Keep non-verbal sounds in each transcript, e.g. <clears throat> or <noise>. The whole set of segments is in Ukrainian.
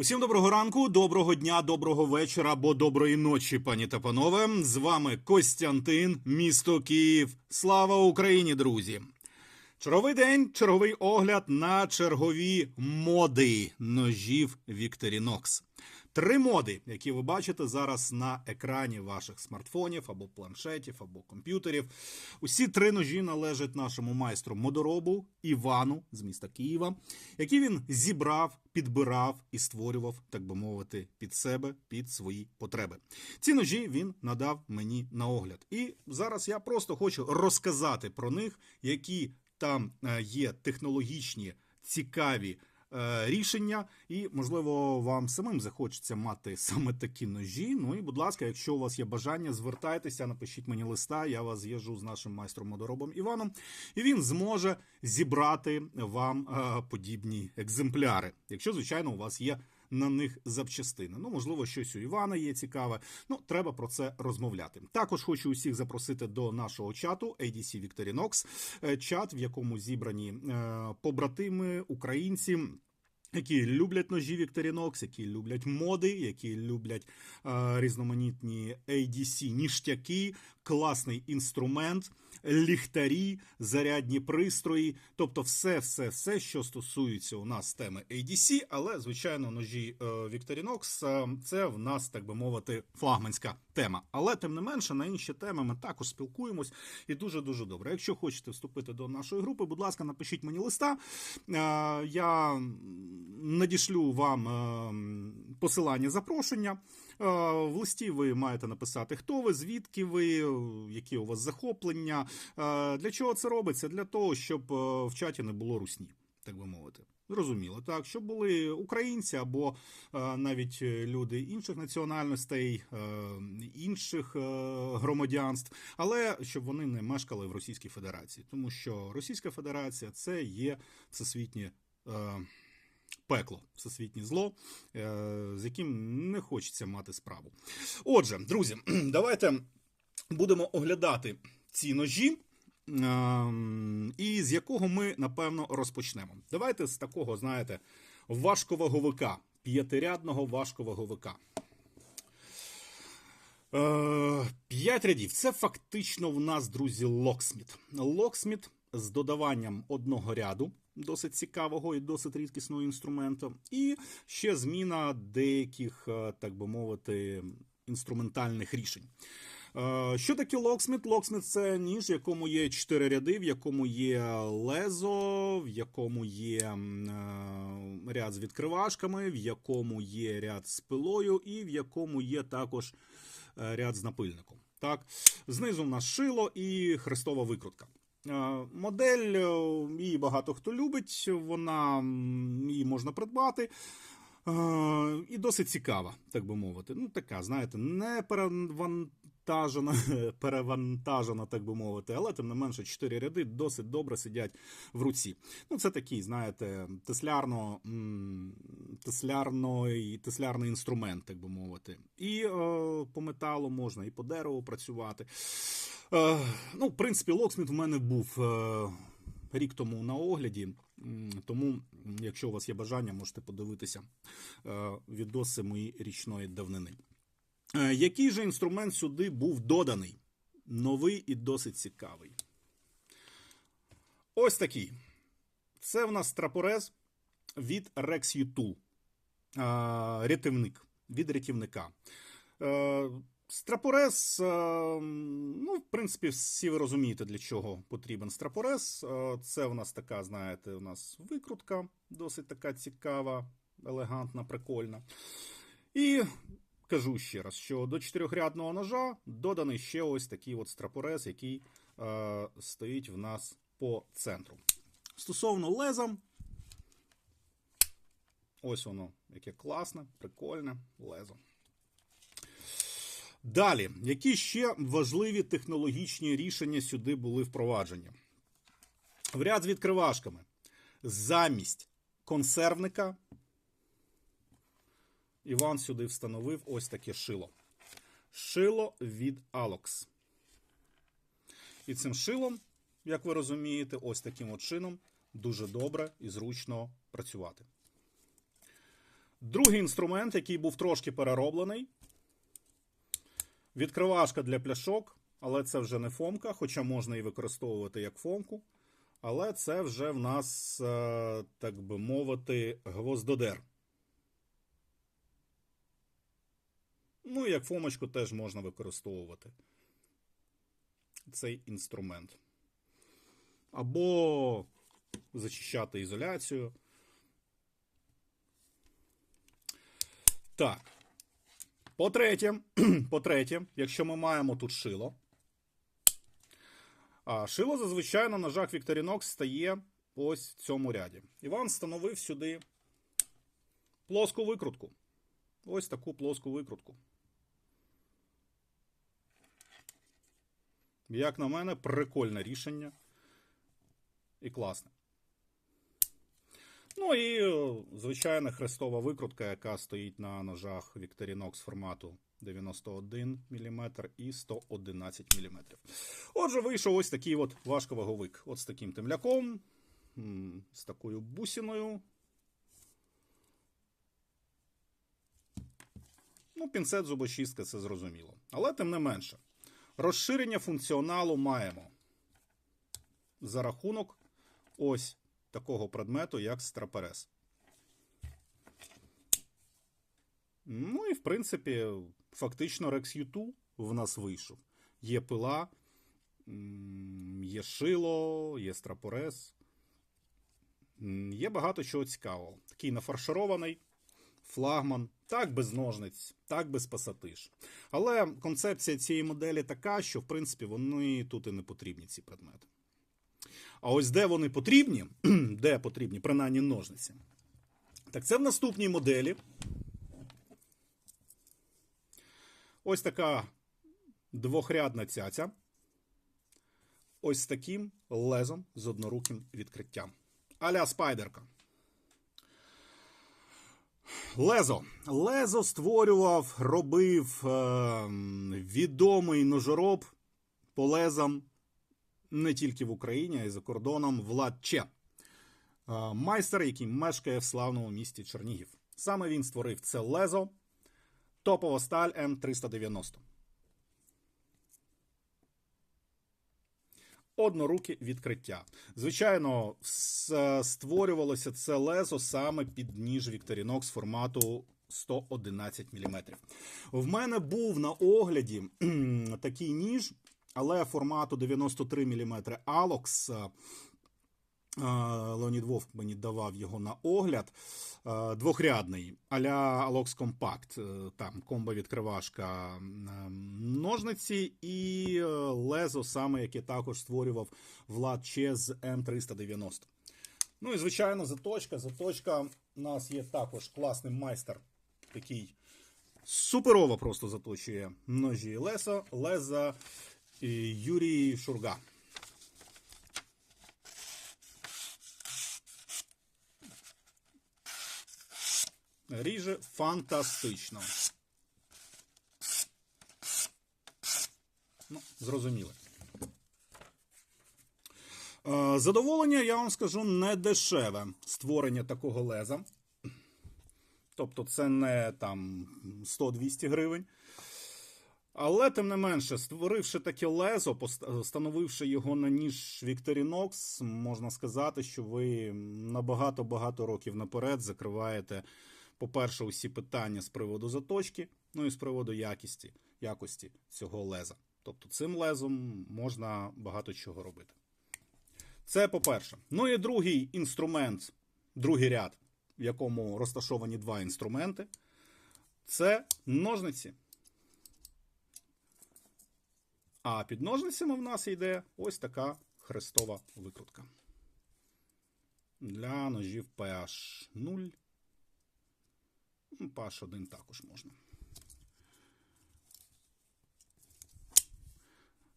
Усім доброго ранку, доброго дня, доброго вечора або доброї ночі, пані та панове. З вами Костянтин, місто Київ. Слава Україні, друзі! Черговий день, черговий огляд на чергові моди ножів Victorinox. Три моди, які ви бачите зараз на екрані ваших смартфонів або планшетів, або комп'ютерів. Усі три ножі належать нашому майстру модоробу Івану з міста Києва, який він зібрав, підбирав і створював, так би мовити, під себе, під свої потреби. Ці ножі він надав мені на огляд. І зараз я просто хочу розказати про них, які там е, є технологічні, цікаві рішення, і можливо вам самим захочеться мати саме такі ножі. Ну і будь ласка, якщо у вас є бажання, звертайтеся, напишіть мені листа. Я вас зв'яжу з нашим майстром модоробом Іваном, і він зможе зібрати вам е, подібні екземпляри, якщо звичайно у вас є. На них запчастини. Ну, можливо, щось у Івана є цікаве. Ну, треба про це розмовляти. Також хочу усіх запросити до нашого чату ADC Victorinox, е, чат, в якому зібрані е, побратими, українці. Які люблять ножі Victorinox, які люблять моди, які люблять е, різноманітні ADC ніштяки, класний інструмент, ліхтарі, зарядні пристрої, тобто все, все, все, що стосується у нас теми ADC, але звичайно, ножі е, Victorinox е, це в нас, так би мовити, флагманська тема. Але тим не менше на інші теми ми також спілкуємось і дуже дуже добре. Якщо хочете вступити до нашої групи, будь ласка, напишіть мені листа. Е, Я надішлю вам е, посилання запрошення. Е, В листі ви маєте написати, хто ви, звідки ви, е, які у вас захоплення. Е, Для чого це робиться? Для того, щоб в чаті не було русні, так би мовити. Зрозуміло, так, щоб були українці або е, навіть люди інших національностей, е, інших е, громадянств, але щоб вони не мешкали в Російській Федерації, тому що Російська Федерація це є всесвітнє. Е, Пекло, всесвітнє зло, е, з яким не хочеться мати справу. Отже, друзі, <clears throat> давайте будемо оглядати ці ножі. Ем, І з якого ми напевно розпочнемо. Давайте з такого, знаєте, важковаговика, п'ятирядного важковаговика. Е, П'ять рядів. Це фактично в нас, друзі, локсміт. Локсміт з додаванням одного ряду, досить цікавого і досить рідкісного інструменту. І ще зміна деяких, е, так би мовити, інструментальних рішень. Е, Що таке локсміт? Локсміт це ніж, в якому є чотири ряди, в якому є лезо, в якому є е, ряд з відкривашками, в якому є ряд з пилою, і в якому є також ряд з напильником. Так, знизу в нас шило і хрестова викрутка. Е, Модель е, її багато хто любить, вона її можна придбати. Е, І досить цікава, так би мовити. Ну, така, знаєте, не перевантажена, <laughs> перевантажена, так би мовити, але тим не менше, чотири ряди досить добре сидять в руці. Ну, це такий, знаєте, теслярно, теслярний, теслярний інструмент, так би мовити. І е, по металу можна, і по дереву працювати. Е, ну, в принципі, локсміт в мене був. Е, рік тому на огляді. Тому, якщо у вас є бажання, можете подивитися е, відоси мої річної давнини. Який же інструмент сюди був доданий? Новий і досить цікавий. Ось такий. Це в нас трапорез від Rex U2. Е, Рятівник. Від рятівника. Страпорез, е, ну, в принципі, всі ви розумієте, для чого потрібен страпорез. Е, Це у нас така, знаєте, у нас викрутка, досить така цікава, елегантна, прикольна. І кажу ще раз, що до чотирьохрядного ножа доданий ще ось такий от страпорез, який е, стоїть в нас по центру. Стосовно леза, ось воно, яке класне, прикольне лезо. Далі, які ще важливі технологічні рішення сюди були впроваджені? В ряд з відкривашками. Замість консервника Іван сюди встановив ось таке шило. Шило від Alox. І цим шилом, як ви розумієте, ось таким от чином дуже добре і зручно працювати. Другий інструмент, який був трошки перероблений. Відкривашка для пляшок, але це вже не фомка, хоча можна і використовувати як фомку. Але це вже в нас, е, так би мовити, гвоздодер. Ну, і як фомочку теж можна використовувати цей інструмент. Або зачищати ізоляцію. Так. По-третє, <clears throat> по-третє, якщо ми маємо тут шило, а шило зазвичай на ножах Victorinox стає ось в цьому ряді. Іван встановив сюди плоску викрутку. Ось таку плоску викрутку. Як на мене, прикольне рішення. І класне. Ну і е, звичайна хрестова викрутка, яка стоїть на ножах Victorinox формату 91 мм і 111 мм. Отже, вийшов ось такий от важковаговик. От з таким темляком, з такою бусиною. Ну, пінцет зубочистка, це зрозуміло. Але тим не менше, розширення функціоналу маємо за рахунок ось такого предмету, як страперес. Ну і в принципі, фактично Rex U2 в нас вийшов. Є пила, є шило, є страпорез. Є багато чого цікавого. Такий нафарширований флагман, так без ножниць, так без пасатиш. Але концепція цієї моделі така, що в принципі вони тут і не потрібні, ці предмети. А ось де вони потрібні, <clears throat> де потрібні, принаймні ножниці. Так це в наступній моделі. Ось така двохрядна цяця. Ось з таким лезом з одноруким відкриттям. Аля спайдерка. Лезо. Лезо створював, робив е, відомий ножороб по лезам не тільки в Україні, а й за кордоном Влад Че. Е, майстер, який мешкає в славному місті Чернігів. Саме він створив це лезо. Топова сталь М390. Одноруке відкриття. Звичайно, створювалося це лезо саме під ніж Victorinox формату 111 мм. В мене був на огляді такий ніж, але формату 93 мм Alox. е, е, Леонід Вовк мені давав його на огляд. Е, Двохрядний а-ля Alox Compact. Там комбо-відкривашка е, ножниці і лезо, саме яке також створював Влад Че з М390. Ну і звичайно, заточка. Заточка у нас є також класний майстер, такий суперово просто заточує ножі і лесо, леза Юрій Шурга. Ріже фантастично. Ну, зрозуміло. Е, Задоволення, я вам скажу, не дешеве створення такого леза. Тобто, це не там 100-200 гривень. Але, тим не менше, створивши таке лезо, пост- встановивши його на ніж Victorinox, можна сказати, що ви на багато-багато років наперед закриваєте, по-перше, усі питання з приводу заточки, ну і з приводу якості, якості цього леза. Тобто цим лезом можна багато чого робити. Це по-перше. Ну і другий інструмент, другий ряд, в якому розташовані два інструменти, це ножниці. А під ножницями в нас йде ось така хрестова викрутка. Для ножів PH 0. PH 1 також можна.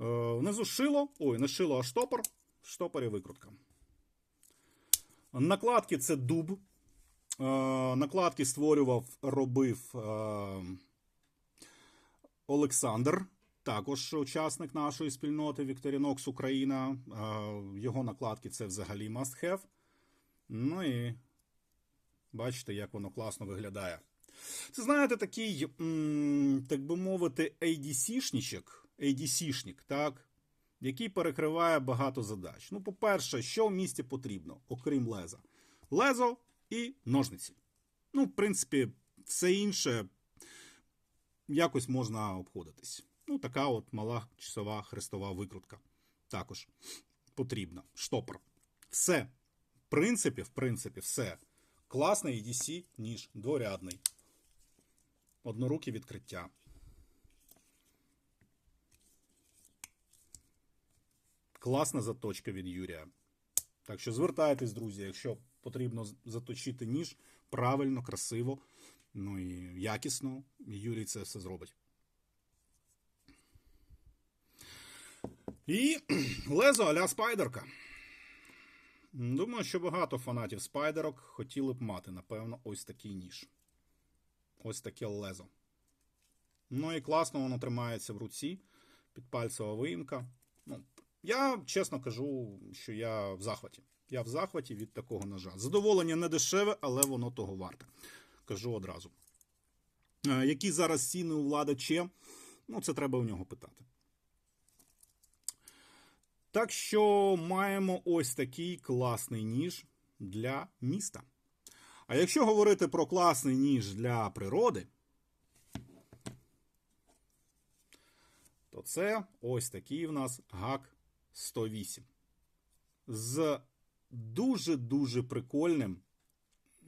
Е, Внизу шило. Ой, не шило, а штопор. В штопорі викрутка. Накладки це дуб. Е, Накладки створював, робив е, Олександр, також учасник нашої спільноти Victorinox Україна. Його накладки це взагалі must have. Ну і Бачите, як воно класно виглядає. Це знаєте, такий, так би мовити, ADC-шничок, ADC-шник, так? який перекриває багато задач. Ну, по-перше, що в місті потрібно, окрім леза? Лезо і ножниці. Ну, в принципі, все інше якось можна обходитись. Ну, така от мала часова хрестова викрутка. Також потрібна. Штопор. Все. В принципі, в принципі, все. Класний EDC, ніж дворядний. Однорукі відкриття. Класна заточка від Юрія. Так що звертайтесь, друзі, якщо потрібно заточити ніж правильно, красиво, ну і якісно, Юрій це все зробить. І <clears throat> лезо аля спайдерка. Думаю, що багато фанатів спайдерок хотіли б мати, напевно, ось такий ніж. Ось таке лезо. Ну і класно воно тримається в руці, підпальцева виїмка. Ну, я чесно кажу, що я в захваті. Я в захваті від такого ножа. Задоволення не дешеве, але воно того варте. Кажу одразу. Е, Які зараз ціни у влада Че? Ну, це треба у нього питати. Так що маємо ось такий класний ніж для міста. А якщо говорити про класний ніж для природи, то це ось такий в нас ГАК 108. З дуже-дуже прикольним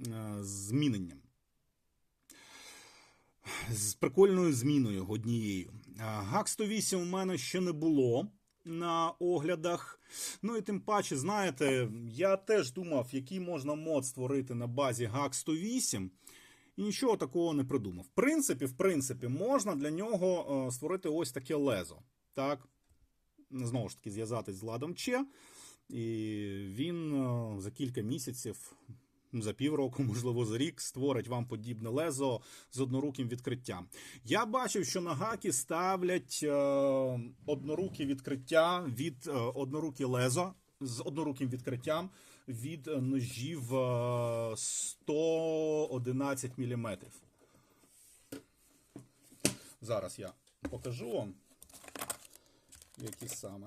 е, зміненням. З прикольною зміною однією. ГАК 108 у мене ще не було на оглядах. Ну і тим паче, знаєте, я теж думав, який можна мод створити на базі ГАК 108. І нічого такого не придумав. В принципі, в принципі, можна для нього е, створити ось таке лезо. Так, знову ж таки, зв'язатись з ладом Че. І він е, за кілька місяців, за півроку, <laughs> можливо, за рік, створить вам подібне лезо з одноруким відкриттям. Я бачив, що на гакі ставлять е, однорукі відкриття від е, однорукі лезо з одноруким відкриттям від е, ножів е, 111 мм. Зараз я покажу вам, які саме.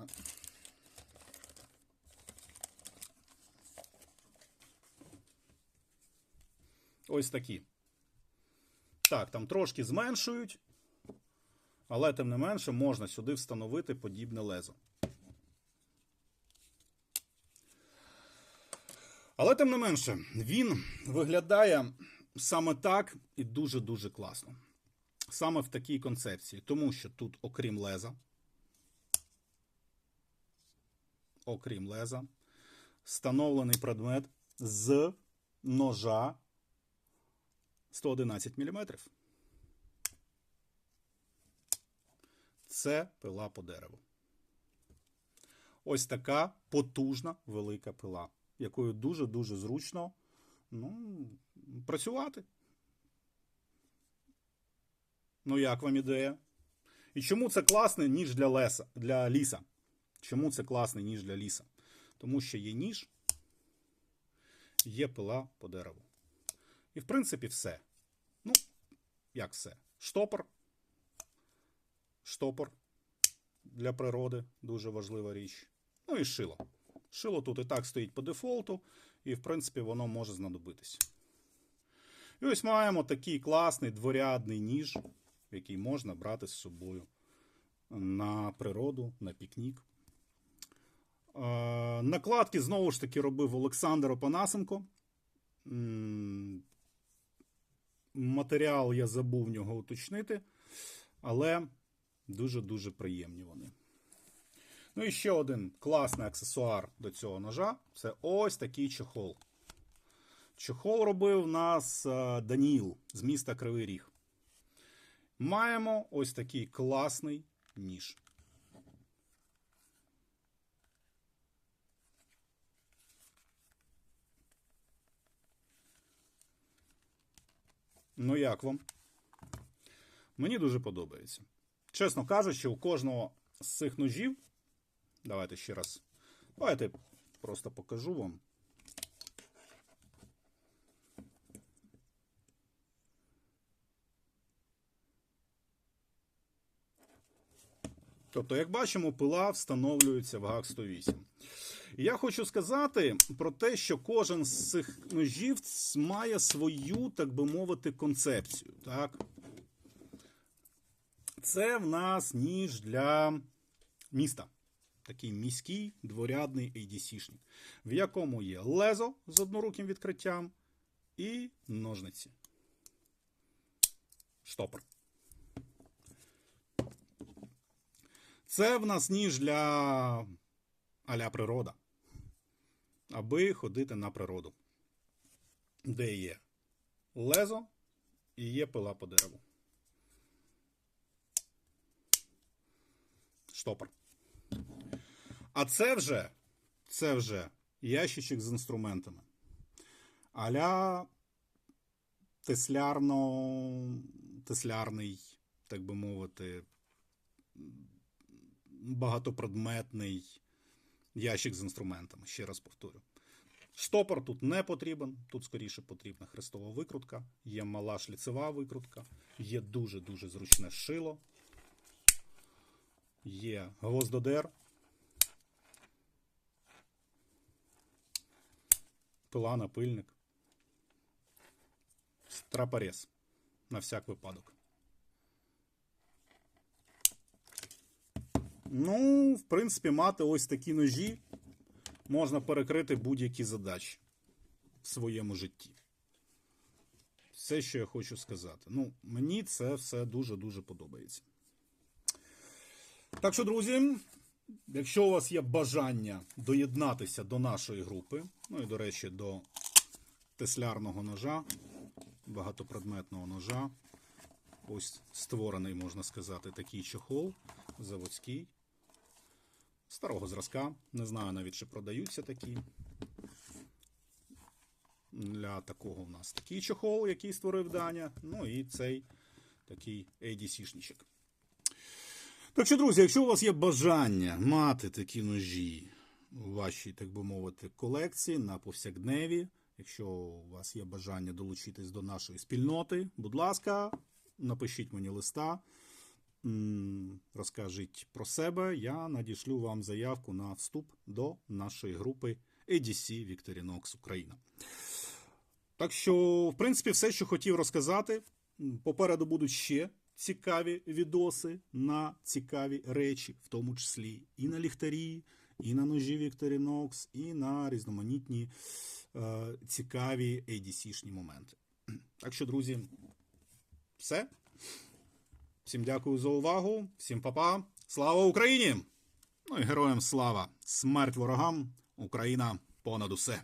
Ось такі. Так, там трошки зменшують, але тим не менше можна сюди встановити подібне лезо. Але тим не менше, він виглядає саме так і дуже-дуже класно. Саме в такій концепції. Тому що тут, окрім леза, окрім леза, встановлений предмет з ножа 111 мм. Це пила по дереву. Ось така потужна велика пила, якою дуже-дуже зручно ну, працювати. Ну, як вам ідея? І чому це класний ніж для леса, для ліса? Чому це класний ніж для ліса? Тому що є ніж, є пила по дереву. І, в принципі, все. Ну, як все? Штопор. Штопор для природи дуже важлива річ. Ну і шило. Шило тут і так стоїть по дефолту, і, в принципі, воно може знадобитись. І ось маємо такий класний дворядний ніж, який можна брати з собою на природу, на пікнік. Накладки знову ж таки робив Олександр Опанасенко. Матеріал я забув в нього уточнити, але дуже-дуже приємні вони. Ну і ще один класний аксесуар до цього ножа це ось такий чохол. Чохол робив нас е, Даніл з міста Кривий Ріг. Маємо ось такий класний ніж. Ну, як вам? Мені дуже подобається. Чесно кажучи, у кожного з цих ножів. Давайте ще раз. Давайте просто покажу вам. Тобто, як бачимо, пила встановлюється в ГАК 108. І я хочу сказати про те, що кожен з цих ножів має свою, так би мовити, концепцію. Так? Це в нас ніж для міста. Такий міський дворядний ADC-шник, в якому є лезо з одноруким відкриттям і ножниці. Штопор. Це в нас ніж для аля природа, аби ходити на природу, де є лезо і є пила по дереву. Штопор. А це вже, це вже ящичок з інструментами. Аля теслярно, теслярний, так би мовити, багатопредметний ящик з інструментами. Ще раз повторю. Штопор тут не потрібен, тут скоріше потрібна хрестова викрутка, є мала шліцева викрутка, є дуже-дуже зручне шило, є гвоздодер, пила напильник, трапорез на всяк випадок. Ну, в принципі, мати ось такі ножі можна перекрити будь-які задачі в своєму житті. Все, що я хочу сказати. Ну, мені це все дуже-дуже подобається. Так що, друзі, якщо у вас є бажання доєднатися до нашої групи, ну і, до речі, до теслярного ножа, багатопредметного ножа, ось створений, можна сказати, такий чохол заводський. Старого зразка. Не знаю навіть, чи продаються такі. Для такого в нас такий чохол, який створив Даня. Ну і цей такий ADC-шничок. Так що, друзі, якщо у вас є бажання мати такі ножі у вашій, так би мовити, колекції на повсякдневі, якщо у вас є бажання долучитись до нашої спільноти, будь ласка, напишіть мені листа. Розкажіть про себе, я надішлю вам заявку на вступ до нашої групи ADC Victorinox Україна. Так що, в принципі, все, що хотів розказати. Попереду будуть ще цікаві відоси на цікаві речі, в тому числі і на ліхтарі, і на ножі Victorinox, і на різноманітні е, цікаві ADC-шні моменти. Так що, друзі, все. Всім дякую за увагу, всім па-па. Слава Україні! Ну і героям слава! Смерть ворогам! Україна понад усе!